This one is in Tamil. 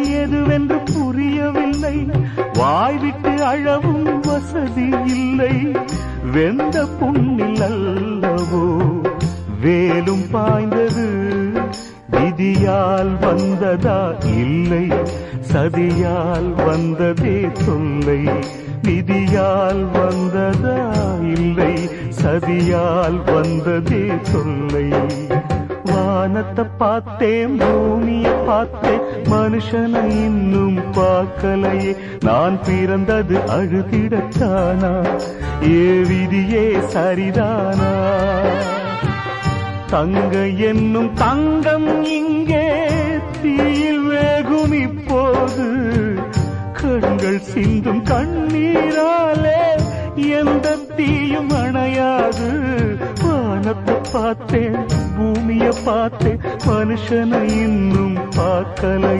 எதுவென்று புரியவில்லை. வாய்விட்டு அழவும் வசதி இல்லை. வெந்த புண்ணில் அல்லவோ வேலும் பாய்ந்தது. விதியால் வந்ததா இல்லை. சதியால் வந்ததே தொல்லை. விதியால் வந்ததா இல்லை. சதியால் வந்ததே தொல்லை. வானத்தை பார்த்தேன் பூமிய பார்த்தே மனுஷனை இன்னும் பார்க்கலையே. நான் பிறந்தது அழுதிடத்தானா ஏ விதியே சரிதானா? தங்க என்னும் தங்கம் இங்கே தீயில் வேகும் இப்போது. கண்கள் சிந்தும் கண்ணீராலே எந்த தீயும் அணையாது. வானத்தை பார்த்தேன். பூமிய பார்த்து மனுஷனை இன்னும் பார்க்கலை.